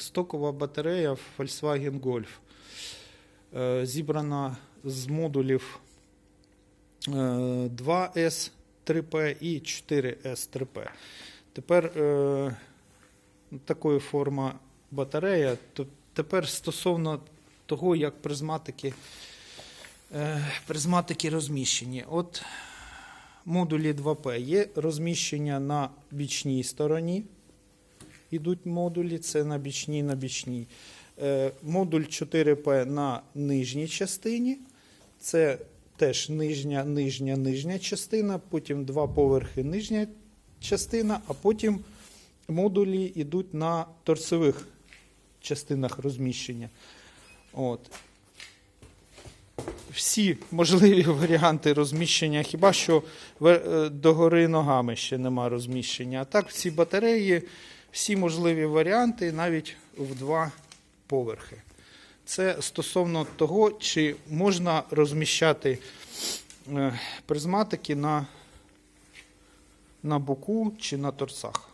стокова батарея Volkswagen Golf. Е, Зібрана з модулів е, 2S 3P і 4S 3P. Тепер е, такої форма батарея. Тепер стосовно того, як призматики, е, призматики розміщені. От модулі 2P є розміщення на бічній стороні. Ідуть модулі, це на бічній, на бічній. Е, Модуль 4П на нижній частині. Це теж нижня, нижня, нижня частина, потім два поверхи нижня частина, а потім модулі йдуть на торцевих частинах розміщення. От. Всі можливі варіанти розміщення, хіба що е, догори ногами ще нема розміщення. А так, всі батареї, всі можливі варіанти навіть в два поверхи. Це стосовно того, чи можна розміщати е, призматики на, на боку чи на торцах.